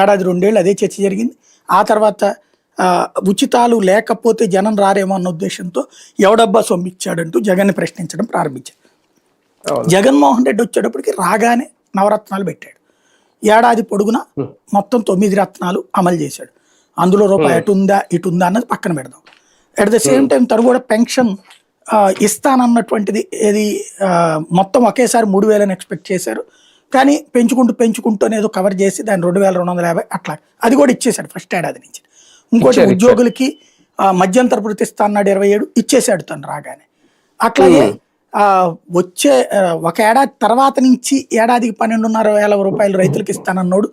ఏడాది రెండేళ్ళు అదే చర్చ జరిగింది. ఆ తర్వాత ఉచితాలు లేకపోతే జనం రారేమో అన్న ఉద్దేశంతో ఎవడబ్బా సొమ్మిచ్చాడంటూ జగన్ని ప్రశ్నించడం ప్రారంభించారు. జగన్మోహన్ రెడ్డి వచ్చేటప్పటికి రాగానే నవరత్నాలు పెట్టాడు. ఏడాది పొడుగున మొత్తం తొమ్మిది రత్నాలు అమలు చేశాడు. అందులో రూపాయి అటు ఉందా ఇటు ఉందా అన్నది పక్కన పెడదాం. అట్ ద సేమ్ టైం తను కూడా పెన్షన్ ఇస్తానన్నటువంటిది ఏది మొత్తం ఒకేసారి మూడు వేలని ఎక్స్పెక్ట్ చేశారు. కానీ పెంచుకుంటూ పెంచుకుంటూ ఏదో కవర్ చేసి దాన్ని రెండు వేల రెండు వందల యాభై అట్లా అది కూడా ఇచ్చేశాడు ఫస్ట్ ఏడాది నుంచి. ఇంకోటి ఉద్యోగులకి మధ్యంతర వృత్తి ఇస్తా అన్నాడు ఇరవై ఏడు ఇచ్చేశాడు తను రాగానే. అట్లాగే వచ్చే ఒక ఏడాది తర్వాత నుంచి ఏడాదికి పన్నెండున్నర వేల రూపాయలు రైతులకు ఇస్తానన్నాడు.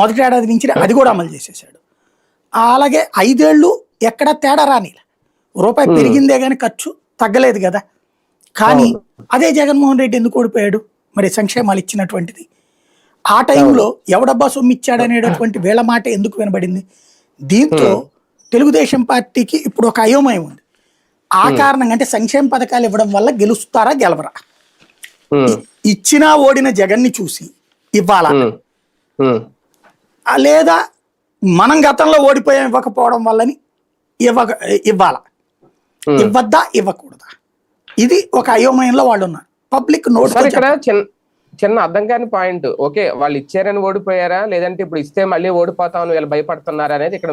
మొదటి ఏడాది నుంచి అది కూడా అమలు చేసేసాడు అలాగే ఐదేళ్ళు ఎక్కడ తేడా రాని రూపాయి పెరిగిందే కానీ ఖర్చు తగ్గలేదు కదా. కానీ అదే జగన్మోహన్ రెడ్డి ఎందుకు ఓడిపోయాడు? మరి సంక్షేమాలు ఇచ్చినటువంటిది. ఆ టైంలో ఎవడబ్బా సొమ్ము ఇచ్చాడనేటటువంటి వీళ్ళ మాట ఎందుకు వినబడింది? దీంతో తెలుగుదేశం పార్టీకి ఇప్పుడు ఒక అయోమయం ఉంది. ఆ కారణంగా అంటే సంక్షేమ పథకాలు ఇవ్వడం వల్ల గెలుస్తారా గెలవరా? ఇచ్చినా ఓడిన జగన్ని చూసి ఇవ్వాలా? లేదా మనం గతంలో ఓడిపోయాం ఇవ్వకపోవడం వల్లని ఇవ్వక ఇవ్వాలా. ఇవ్వద్దా ఇవ్వకూడదా? ఇది ఒక అయోమయంలో వాళ్ళు ఉన్నారు పబ్లిక్ నోట్ ఇక్కడ చిన్న చిన్న అర్థం కాని పాయింట్. ఓకే వాళ్ళు ఇచ్చారని ఓడిపోయారా? లేదంటే ఇప్పుడు ఇస్తే మళ్ళీ ఓడిపోతామని వీళ్ళు భయపడుతున్నారా అనేది ఇక్కడ